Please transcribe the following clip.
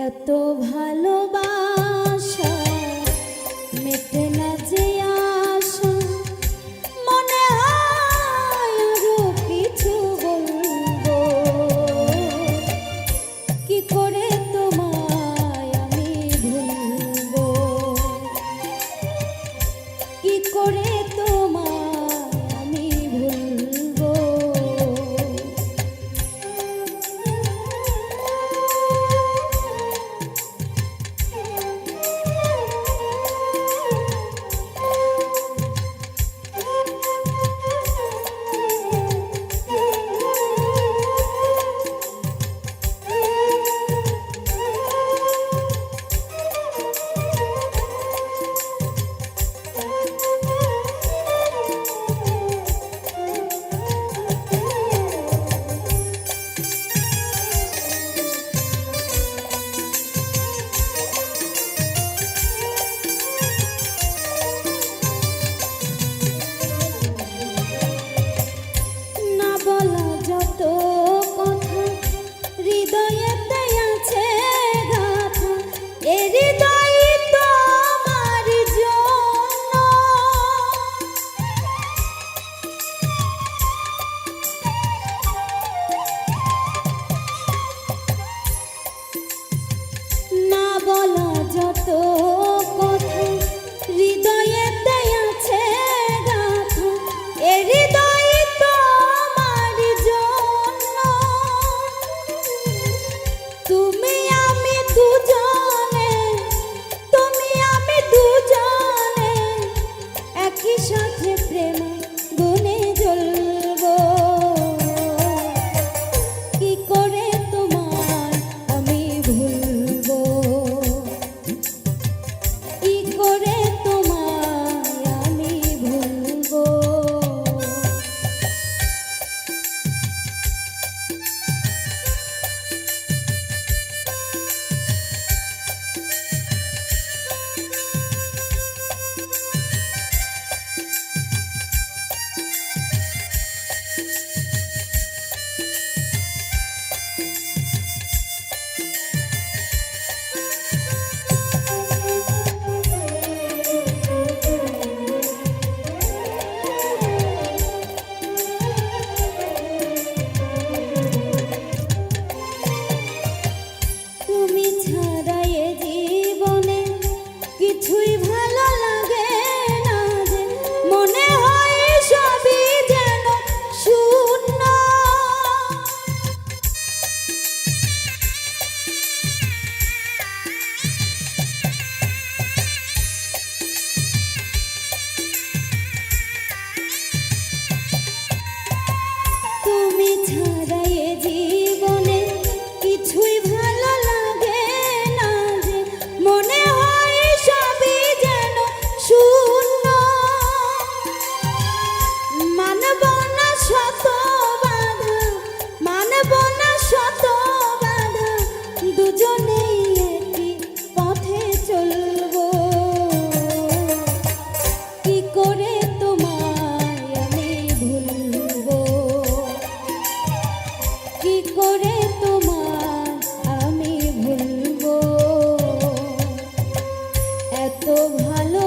এত ভালোবাসা মেটে না যে எதிர் tell me tell তোমার আমি এত ভালো